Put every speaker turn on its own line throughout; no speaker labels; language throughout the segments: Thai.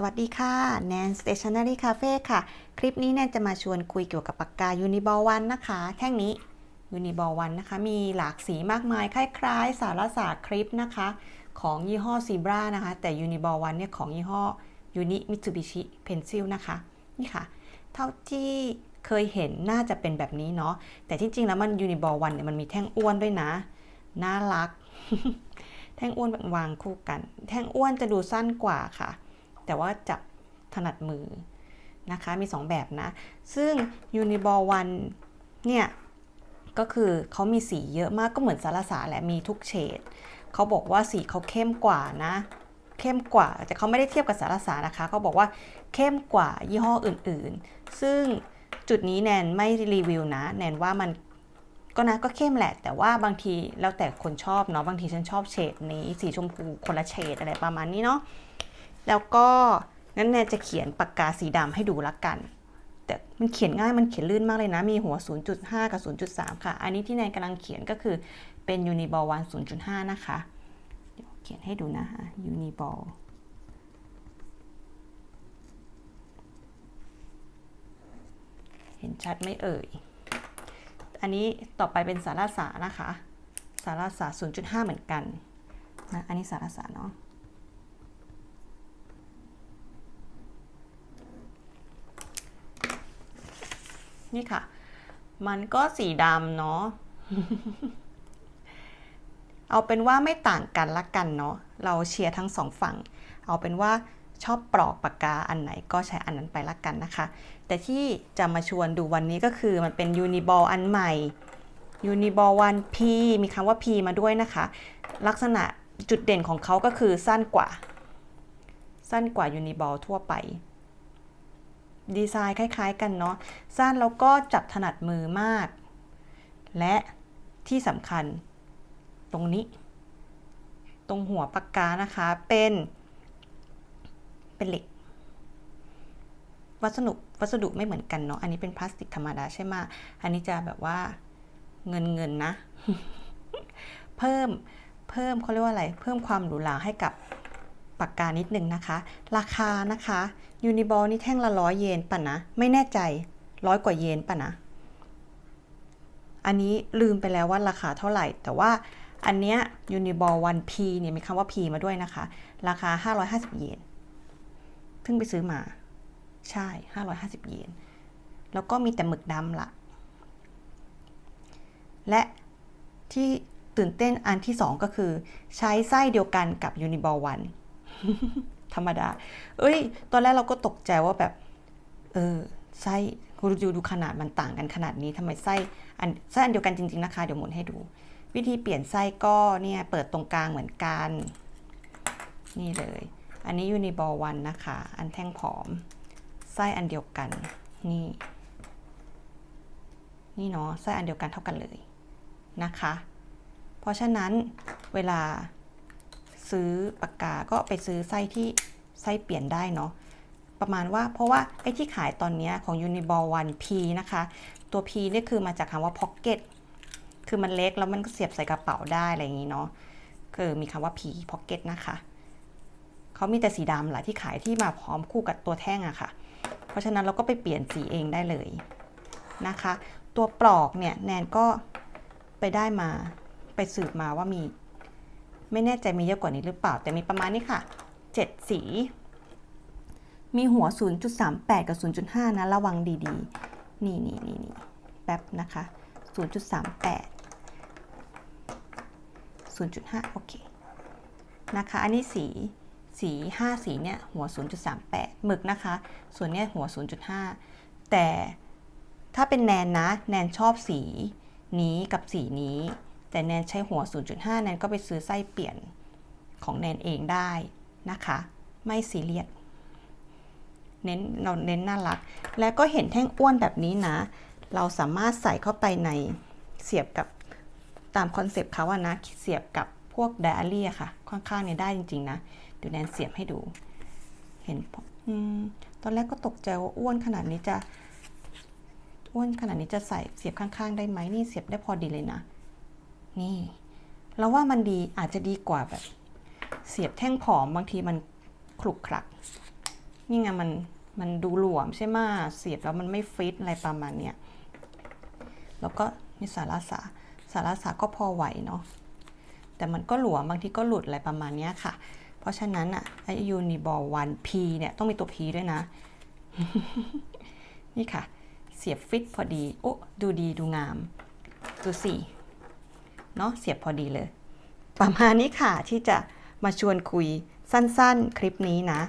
สวัสดีค่ะแนน Stationery Cafe ค่ะ คลิปนี้แนนจะมาชวนคุยเกี่ยวกับปากกา Uniball 1นะคะ แท่งนี้ Uniball 1นะคะ มีหลากสีมากมาย คล้ายๆ สารสาคลิปนะคะ ของยี่ห้อ Zebra นะคะ แต่ Uniball 1เนี่ยของยี่ห้อ Uni Mitsubishi Pencil นะคะ นี่ค่ะ เท่าที่เคยเห็นน่าจะเป็นแบบนี้เนาะ แต่ที่จริงแล้วมัน Uniball 1เนี่ยมันมีแท่งอ้วนด้วยนะ น่ารัก แท่งอ้วนวางคู่กัน แท่งอ้วนจะดูสั้นกว่าค่ะ แต่ว่าจับถนัดมือนะคะมี 2 แบบนะ ซึ่ง Uniball 1เนี่ย ก็คือเขามีสีเยอะมากก็เหมือนสารสาแหละมีทุกเฉดเขาบอกว่าสีเขาเข้มกว่านะ เข้มกว่า แต่เขาไม่ได้เทียบกับสารสานะคะเขาบอกว่าเข้มกว่ายี่ห้ออื่นๆ ซึ่งจุดนี้แนนไม่รีวิวนะ แนนว่ามันก็นะก็เข้มแหละ แต่ว่าบางทีแล้วแต่คนชอบเนาะบางทีฉันชอบเฉดนี้สีชมพูคนละเฉดอะไรประมาณนี้เนาะ แล้วก็งั้นแนนจะเขียนปากกาสีดำให้ดูละกัน แต่มันเขียนง่ายมันเขียนลื่นมากเลยนะ มีหัว 0.5 กับ 0.3 ค่ะ อันนี้ที่แนนกำลังเขียนก็คือเป็น Uniball 1 0.5 นะคะเดี๋ยวเขียนให้ดูนะคะ Uniball เห็นชัดไหมเอ่ย อันนี้ต่อไปเป็นสารสานะคะ สารสา0.5 เหมือนกันนะ อันนี้สารสาเนาะ นี่ค่ะ มันก็สีดำเนาะ เอาเป็นว่าไม่ต่างกันละกันเนาะ เราเชียร์ทั้งสองฝั่ง เอาเป็นว่าชอบปลอกปากกาอันไหนก็ใช้อันนั้นไปละกันนะคะ แต่ที่จะมาชวนดูวันนี้ก็คือมันเป็น Uniball อันใหม่ Uniball 1 P มีคำว่า P มาด้วยนะคะ ลักษณะจุดเด่นของเขาก็คือสั้นกว่า สั้นกว่า Uniball ทั่วไป ดีไซน์คล้าย ๆ กันเนาะสั้นแล้วก็จับถนัดมือมาก และที่สำคัญตรงนี้ ตรงหัวปากกานะคะเป็น เป็นเหล็ก วัสดุวัสดุไม่เหมือนกันเนาะอันนี้เป็นพลาสติกธรรมดาใช่ไหมอันนี้จะแบบว่าเงินเงินนะ เพิ่มเพิ่มเขาเรียกว่าอะไร เพิ่มความหรูหราให้กับ ปากกานิดนึงนะคะ ราคานะคะยูนิบอลนี่แท่งละร้อยเยนป่ะนะ ไม่แน่ใจร้อยกว่าเยนป่ะนะ อันนี้ลืมไปแล้วว่าราคาเท่าไหร่ แต่ว่าอันเนี้ยยูนิบอล 1P เนี่ยมีคำว่า P มาด้วยนะคะ ราคา 550 เยนเพิ่งไปซื้อมา ใช่ 550 เยน แล้วก็มีแต่หมึกดำละและที่ตื่นเต้นอันที่ 2 ก็คือ ใช้ไส้เดียวกันกับ Uniball 1 ธรรมดา เอ้ย ตอนแรกเราก็ตกใจว่าแบบ เออ ไส้คุณดูดูขนาดมันต่างกันขนาดนี้ทำไมไส้อันไส้อันเดียวกันจริง ๆ นะคะ เดี๋ยวหมุนให้ดู วิธีเปลี่ยนไส้ก็เนี่ยเปิดตรงกลางเหมือนกัน นี่เลย อันนี้ Uniball 1นะคะ อันแท่งผอม ไส้อันเดียวกัน นี่ นี่เนาะไส้อันเดียวกันเท่ากันเลยนะคะ เพราะฉะนั้นเวลา ซื้อปากกาก็ไปซื้อไส้ที่ไส้เปลี่ยนได้เนาะประมาณว่าเพราะว่าไอ้ที่ขายตอนนี้ของ Uniball 1 P นะคะ ตัว P นี่คือมาจากคำว่า pocket คือมันเล็กแล้วมันก็เสียบใส่กระเป๋าได้อะไรอย่างนี้เนาะคือมีคำว่า P pocket นะคะเขามีแต่สีดำแหละที่ขายที่มาพร้อมคู่กับตัวแท่งอะค่ะ เพราะฉะนั้นเราก็ไปเปลี่ยนสีเองได้เลยนะคะ ตัวปลอกเนี่ยแนนก็ไปได้มาไปสืบมาว่ามี ไม่แน่ใจมีเยอะกว่านี้หรือเปล่า แต่มีประมาณนี้ค่ะ 7 สี มีหัว 0.38 กับ 0.5 นะ ระวังดีๆ นี่นี่นี่นี่แป๊บนะคะ 0.38 0.5 โอเค นะคะ อันนี้สีสี5สีเนี่ยหัว 0.38 หมึกนะคะ ส่วนเนี้ยหัว 0.5 แต่ถ้าเป็นแนนนะ แนนชอบสีนี้กับสีนี้ แต่แนนใช้หัว 0.5 แนนก็ไปซื้อไส้เปลี่ยนของแนนเองได้นะคะ ไม่ซีเรียสเน้นเราเน้นน่ารัก แล้วก็เห็นแท่งอ้วนแบบนี้นะ เราสามารถใส่เข้าไปในเสียบกับตามคอนเซปต์เขาอะนะ เสียบกับพวกไดอารี่อะค่ะ ข้างๆเนี่ยได้จริงๆนะ เดี๋ยวแนนเสียบให้ดู เห็นอตอนแรกก็ตกใจว่าอ้วนขนาดนี้จะ อ้วนขนาดนี้จะใส่เสียบข้างๆ ได้ไหมนี่เสียบได้พอดีเลยนะ นี่เราว่ามันดีอาจจะดีกว่าแบบ เสียบแท่งผอมบางทีมันคลุกคลัก นี่ไงมันมันดูหลวมใช่ไหมเสียบแล้วมันไม่ฟิตอะไรประมาณเนี้ยแล้วก็นี่สาระสาสาระสาก็พอไหวเนาะแต่มันก็หลวมบางทีก็หลุดอะไรประมาณเนี้ยค่ะ เพราะฉะนั้นอะไอยูนิบอลวันพีเนี่ยต้องมีตัว P ด้วยนะ นี่ค่ะ เสียบฟิตพอดี โอ้ดูดีดูงาม ดูสิ เนาะเสียบพอดีเลย ประมาณนี้ค่ะที่จะมาชวนคุยสั้นๆ คลิปนี้นะ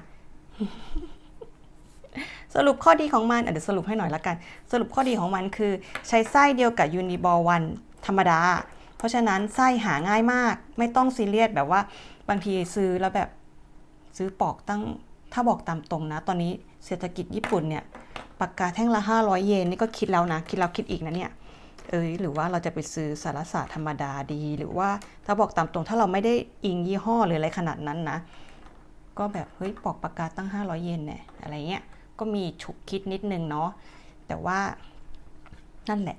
สรุปข้อดีของมันอะเดี๋ยวสรุปให้หน่อยละกัน สรุปข้อดีของมันคือ ใช้ไส้เดียวกับยูนิบอลวันธรรมดา เพราะฉะนั้นไส้หาง่ายมาก ไม่ต้องซีเรียสแบบว่าบางทีซื้อแล้วแบบซื้อปอกตั้งถ้าบอกตามตรงนะ ตอนนี้เศรษฐกิจญี่ปุ่นเนี่ยปากกาแท่งละ 500 เยนนี่ก็คิดแล้วนะ คิดแล้วคิดอีกนะเนี่ย เอ้ยหรือว่าเราจะไปซื้อสารศาสตร์ธรรมดาดี หรือว่าถ้าบอกตามตรงถ้าเราไม่ได้อิงยี่ห้อหรืออะไรขนาดนั้นนะ ก็แบบเฮ้ยปอกปากกาตั้ง 500 เยนเนี่ยอะไรเงี้ยก็มีฉุกคิดนิดนึงเนาะแต่ว่านั่นแหละ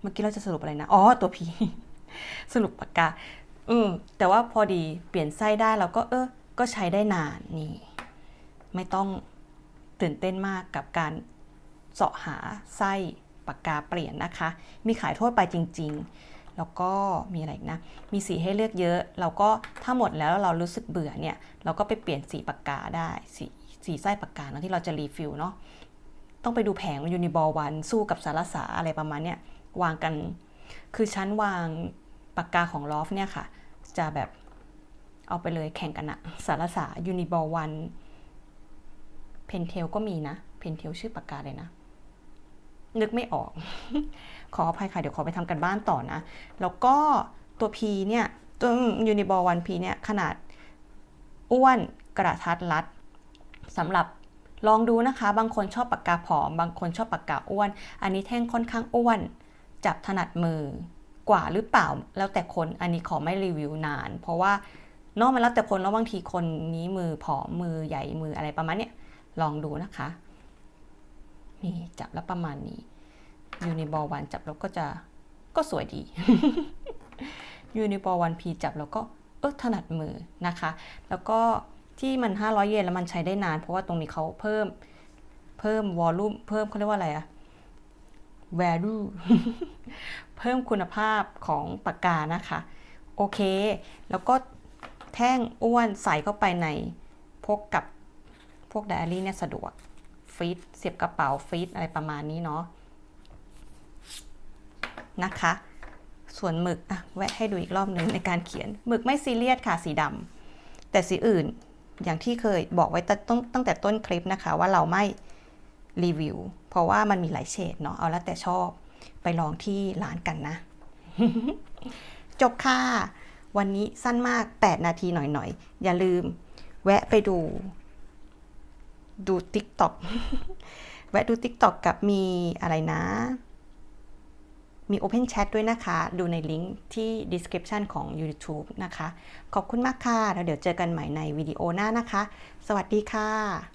เมื่อกี้เราจะสรุปอะไรนะ อ๋อ ตัวพี สรุปปากกา อืม แต่ว่าพอดีเปลี่ยนไส้ได้เราก็เออ ก็ใช้ได้นานนี่ ไม่ต้องตื่นเต้นมากกับการเสาะหาไส้ ปากกาเปลี่ยนนะคะ มีขายทั่วไปจริง ๆ แล้วก็มีอะไรนะ มีสีให้เลือกเยอะ เราก็ถ้าหมดแล้วเรารู้สึกเบื่อเนี่ย เราก็ไปเปลี่ยนสีปากกาได้ สีสีไส้ปากกาเนาะที่เราจะรีฟิลเนาะ ต้องไปดูแผงยูนิบอลวันสู้กับสารสาอะไรประมาณเนี้ยวางกัน คือชั้นวางปากกาของลอฟเนี่ยค่ะ จะแบบเอาไปเลยแข่งกันอะสารสายูนิบอลวันเพนเทลก็มีนะ เพนเทลชื่อปากกาเลยนะ นึกไม่ออก ขออภัยค่ะ เดี๋ยวขอไปทำกันบ้านต่อนะ แล้วก็ตัว P เนี่ยตัวยูนิบอลวัน P เนี่ยขนาดอ้วนกระทัดรัดสำหรับลองดูนะคะ บางคนชอบปากกาผอม บางคนชอบปากกาอ้วน อันนี้แท่งค่อนข้างอ้วน จับถนัดมือกว่าหรือเปล่าแล้วแต่คนอันนี้ขอไม่รีวิวนาน เพราะว่านอกมันแล้วแต่คนแล้วบางทีคนนี้มือผอมมือใหญ่มืออะไรประมาณเนี้ยลองดูนะคะ นี่จับแล้วประมาณนี้ยูนิบอลวันจับแล้วก็จะก็สวยดียูนิบอลวันพีจับแล้วก็เออถนัดมือนะคะ แล้วก็ที่มัน 500 เยนแล้วมันใช้ได้นาน เพราะว่าตรงนี้เขาเพิ่มเพิ่มวอลลุ่มเพิ่มเขาเรียกว่าอะไรอะ value เพิ่มคุณภาพของปากกานะคะ โอเค แล้วก็แท่งอ้วนใส่เข้าไปในพกกับพวกไดอารี่เนี่ยสะดวก ฟิตเสียบกระเป๋าฟิตอะไรประมาณนี้เนาะนะคะ ส่วนหมึกอะแวะให้ดูอีกรอบหนึ่งในการเขียนหมึกไม่ซีเรียสค่ะสีดำแต่สีอื่นอย่างที่เคยบอกไว้ตั้งตั้งแต่ต้นคลิปนะคะว่าเราไม่รีวิว เพราะว่ามันมีหลายเฉดเนาะเอาแล้วแต่ชอบไปลองที่ร้านกันนะ จบค่ะ วันนี้สั้นมาก 8 นาทีหน่อยๆ อย่าลืม แวะไปดู ดู t ิ k t o k แวะดู t ิ k t o k กับมีอะไรนะ มี Open Chat ด้วยนะคะ ดูในลิงก์ที่ description ของ YouTube นะคะ ขอบคุณมากค่ะ แล้วเดี๋ยวเจอกันใหม่ในวิดีโอหน้านะคะ สวัสดีค่ะ